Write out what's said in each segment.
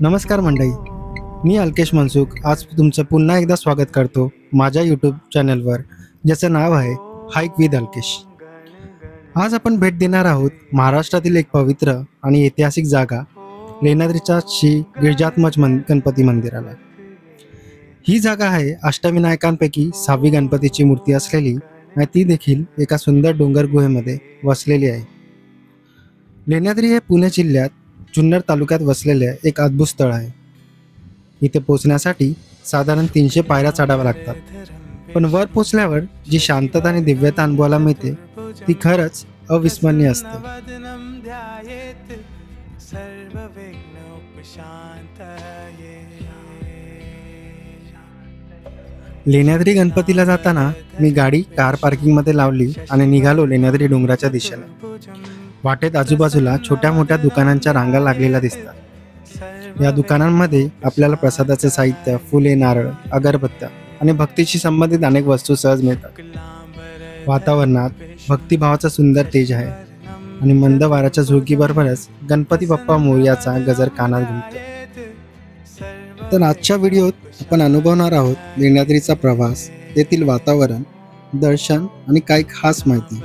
नमस्कार मंडळी. मी अल्केश मनसुख. आज तुमचं पुन्हा एकदा स्वागत करतो माझ्या यूट्यूब चॅनलवर ज्याचं नाव आहे हाईक विद अल्केश. आज आपण भेट देणार आहोत महाराष्ट्रातील एक पवित्र आणि ऐतिहासिक जागा लेणाद्रीच्या श्री गिरजात्मज मन गणपती मंदिराला. ही जागा आहे अष्टविनायकांपैकी सहावी गणपतीची मूर्ती असलेली आणि ती देखील एका सुंदर डोंगर गुहेमध्ये वसलेली आहे. लेण्याद्री हे पुणे जिल्ह्यात जुन्नर तालुक्यात वसलेले एक अद्भुत स्थळ आहे. इथे पोचण्यासाठी साधारण तीनशे पायऱ्या चढाव्या लागतात. पण वर पोचल्यावर जी शांतता आणि दिव्यता अनुभवायला मिळते ती खरंच अविस्मरणीय असते. लेण्याद्री गणपतीला जाताना मी गाडी कार पार्किंगमध्ये लावली आणि निघालो लेण्याद्री डोंगराच्या दिशेला वाटेत आजूबाजूला छोट्या मोठ्या दुकानांच्या रांगा लागलेल्या दिसतात. या दुकानांमध्ये आपल्याला प्रसादाचे साहित्य फुले नारळ अगरबत्त्या आणि भक्तीशी संबंधित अनेक वस्तू सहज मिळतात. वातावरणात भक्तिभावाचा सुंदर तेज आहे आणि मंद वाऱ्याच्या झुळकीबरोबरच गणपती बाप्पा मोर्याचा गजर कानात घुमतो. तर आजच्या व्हिडिओत आपण अनुभवणार आहोत लेण्याद्रीचा प्रवास तेथील वातावरण दर्शन आणि काही खास माहिती.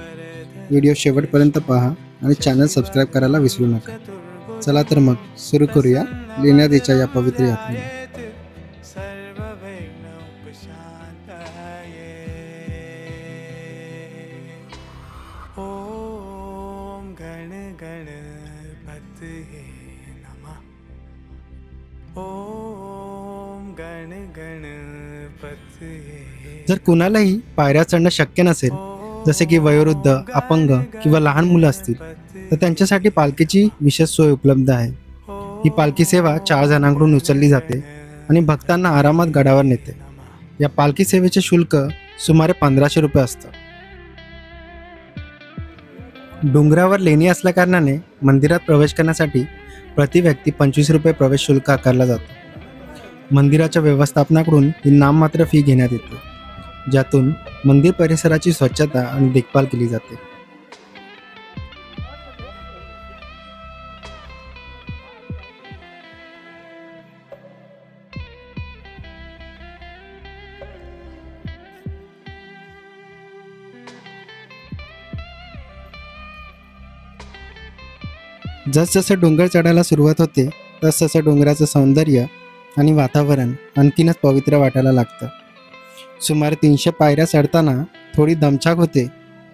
व्हिडिओ शेवटपर्यंत पहा. आणि चॅनल सबस्क्राईब करायला विसरू नका. चला तर मग सुरू करूया लेण्याद्रीच्या या पवित्र यात्रेला. जर कुणालाही पायऱ्या चढणं शक्य नसेल जसे की वयोवृद्ध अपंग किंवा लहान मुलं असतील तर त्यांच्यासाठी पालखीची विशेष सोय उपलब्ध आहे. ही पालखी सेवा चार जणांकडून उचलली जाते आणि भक्तांना आरामात गडावर नेते. या पालखी सेवेचे शुल्क सुमारे पंधराशे रुपये असतं. डोंगरावर लेणी असल्याकारणाने मंदिरात प्रवेश करण्यासाठी प्रति व्यक्ती पंचवीस रुपये प्रवेश शुल्क आकारला जातो. मंदिराच्या व्यवस्थापनाकडून ही नाममात्र फी घेण्यात येते. ज्यातून मंदिर परिसराची स्वच्छता आणि देखभाल केली जाते. जसजसं डोंगर चढायला सुरुवात होते तसतसं डोंगराचं सौंदर्य आणि वातावरण आणखीनच पवित्र वाटायला लागतं. सुमारे तीनशे पायऱ्या चढताना थोडी दमछाक होते.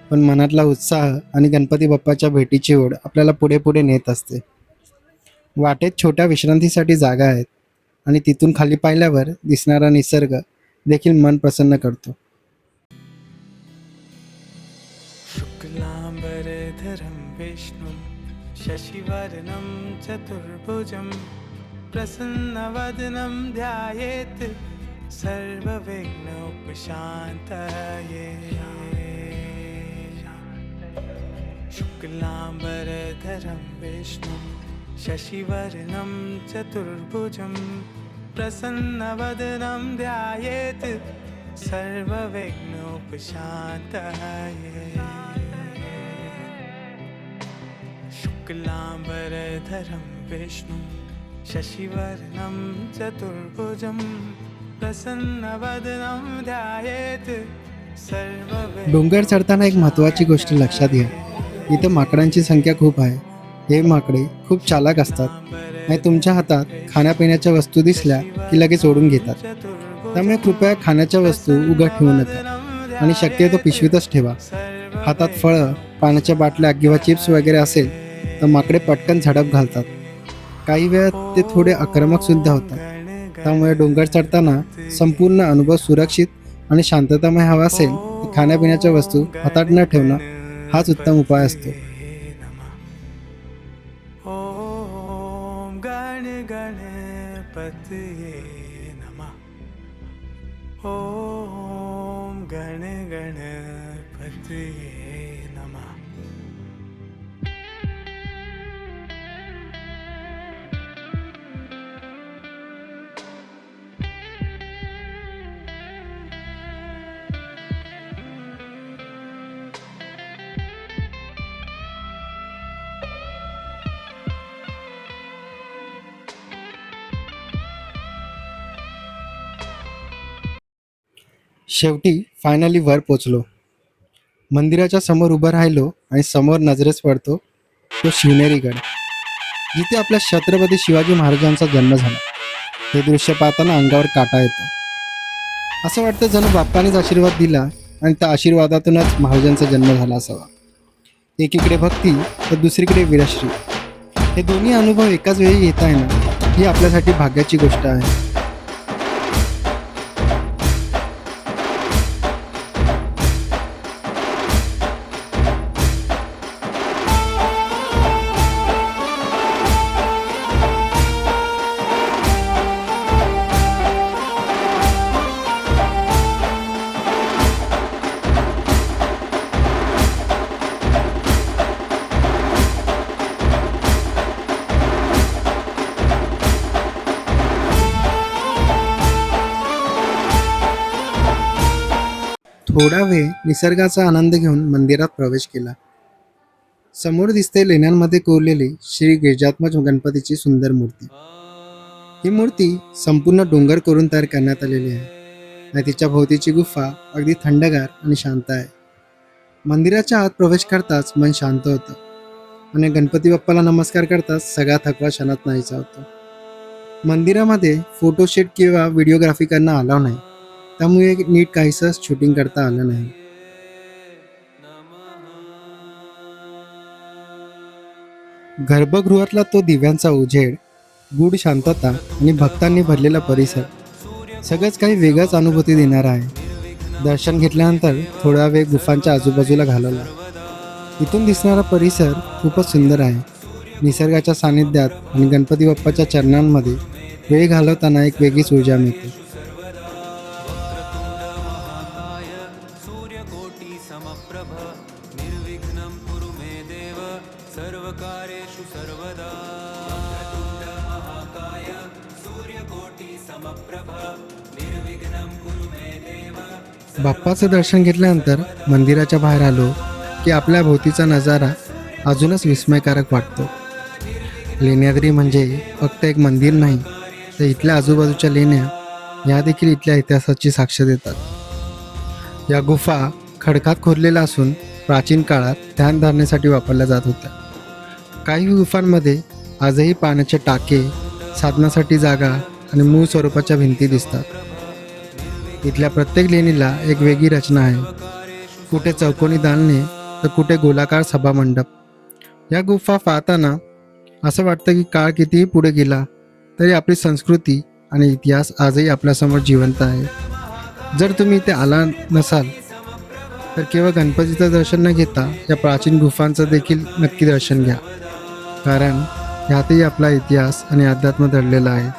पण मनातला उत्साह आणि गणपती बाप्पाच्या भेटीची ओढ आपल्याला पुढे पुढे नेत असते. वाटेत छोट्या विश्रांतीसाठी जागा आहेत आणि तिथून खाली पाहिल्यावर दिसणारा निसर्ग देखील मन प्रसन्न करतो. शुक्लाम्बरधरं विष्णुं शशिवर्णं चतुर्भुजं प्रसन्नवदनं ध्यायेत् सर्वविघ्नोपशान्तये शुक्लाम्बरधरं विष्णुं शशिवर्णं चतुर्भुजं प्रसन्नवदनं ध्यायेत् सर्वविघ्नोपशान्तये शुक्लाम्बरधरं विष्णुं शशिवर्णं चतुर्भुजम् डोंगर चढताना एक महत्त्वाची गोष्ट लक्षात घ्या. इथं माकडांची संख्या खूप आहे. हे माकडे खूप चालाक असतात आणि तुमच्या हातात खाण्यापिण्याच्या वस्तू दिसल्या की लगेच ओढून घेतात. त्यामुळे कृपया खाण्याच्या वस्तू उघड ठेवू नका आणि शक्यतो पिशवीतच ठेवा. हातात फळं पाण्याच्या बाटल्या किंवा चिप्स वगैरे असेल तर माकडे पटकन झडप घालतात. काही वेळा ते थोडे आक्रमक सुद्धा होतात. त्यामुळे डोंगर चढताना संपूर्ण अनुभव सुरक्षित आणि शांततामय हवा असेल तर खाण्यापिण्याच्या वस्तू हातात न ठेवणं हाच उत्तम उपाय असतो. ॐ गण गणपती शेवटी फायनली वर पोचलो. मंदिराच्या समोर उभं राहिलो आणि समोर नजरेस पडतो तो शिवनेरीगड जिथे आपल्या छत्रपती शिवाजी महाराजांचा जन्म झाला. हे दृश्य पाहताना अंगावर काटा येतो. असं वाटतं जणू बाप्पानेच आशीर्वाद दिला आणि त्या आशीर्वादातूनच महाराजांचा जन्म झाला असावा. एकीकडे भक्ती तर दुसरीकडे वीरश्री. हे दोन्ही अनुभव एकाच वेळी घेता येणं ही आपल्यासाठी भाग्याची गोष्ट आहे. थोडा वेळ निसर्गाचा आनंद घेऊन मंदिरात प्रवेश केला. समोर दिसते लेण्यांमध्ये कोरलेली श्री गिरजात्मज गणपतीची सुंदर मूर्ती. ही मूर्ती संपूर्ण डोंगर करून तयार करण्यात आलेली आहे. आणि तिच्या भोवतीची गुफा अगदी थंडगार आणि शांत आहे. मंदिराच्या आत प्रवेश करताच मन शांत होतं. आणि गणपती बाप्पाला नमस्कार करताच सगळा थकवा क्षणात नाहीचा होतो. मंदिरामध्ये फोटोशूट किंवा व्हिडिओग्राफी करणं आलाव नाही. त्यामुळे नीट काहीसं शूटिंग करता आलं नाही. गर्भगृहातला तो दिव्यांचा उजेड गूढ शांतता आणि भक्तांनी भरलेला परिसर सगळंच काही वेगळंच अनुभूती देणार आहे. दर्शन घेतल्यानंतर थोडा वेळ गुफांच्या आजूबाजूला घालवला. इथून दिसणारा परिसर खूपच सुंदर आहे. निसर्गाच्या सानिध्यात आणि गणपती बाप्पाच्या चरणांमध्ये वेळ घालवताना एक वेगळीच ऊर्जा मिळते. बाप्पाचं दर्शन घेतल्यानंतर मंदिराच्या बाहेर आलो की आपल्या भोवतीचा नजारा अजूनच विस्मयकारक वाटतो. लेण्याद्री म्हणजे फक्त एक मंदिर नाही तर इथल्या आजूबाजूच्या लेण्या या देखील इथल्या इतिहासाची साक्ष देतात. या गुफा खडकात खोदलेल्या असून प्राचीन काळात ध्यान धरण्यासाठी वापरल्या जात होत्या. काही गुफांमध्ये आजही पाण्याचे टाके साधनासाठी जागा आणि मूळ स्वरूपाच्या भिंती दिसतात. इथल्या प्रत्येक लेणीला एक वेगळी रचना आहे. कुठे चौकोनी दालने तर कुठे गोलाकार सभामंडप या गुफा पाहताना असं वाटतं की काळ कितीही पुढे गेला तरी आपली संस्कृती आणि इतिहास आजही आपल्यासमोर जिवंत आहे. जर तुम्ही इथे आला नसाल तर केवळ गणपतीचं दर्शन न घेता या प्राचीन गुफांचं देखील नक्की दर्शन घ्या. कारण ह्यातही आपला इतिहास आणि अध्यात्म दडलेला आहे.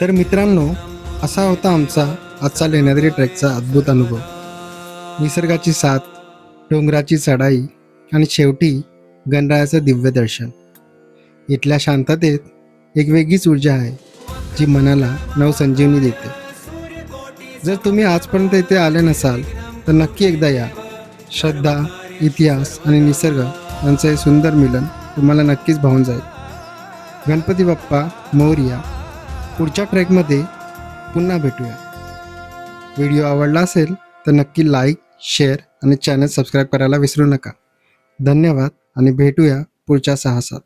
तर मित्रांनो असा होता आमचा आजचा लेण्याद्री ट्रेकचा अद्भुत अनुभव. निसर्गाची साथ डोंगराची चढाई आणि शेवटी गणरायाचं दिव्य दर्शन. इथल्या शांततेत एक वेगळीच ऊर्जा आहे जी मनाला नवसंजीवनी देते. जर तुम्ही आजपर्यंत इथे आले नसाल तर नक्की एकदा या. श्रद्धा इतिहास आणि निसर्ग यांचं हे सुंदर मिलन तुम्हाला नक्कीच भावून जाईल. गणपती बाप्पा मौर्या पुढच्या ट्रॅकमध्ये पुन्हा भेटूया. व्हिडिओ आवडला असेल तर नक्की लाईक शेअर आणि चॅनल सबस्क्राईब करायला विसरू नका. धन्यवाद आणि भेटूया पुढच्या साहसात.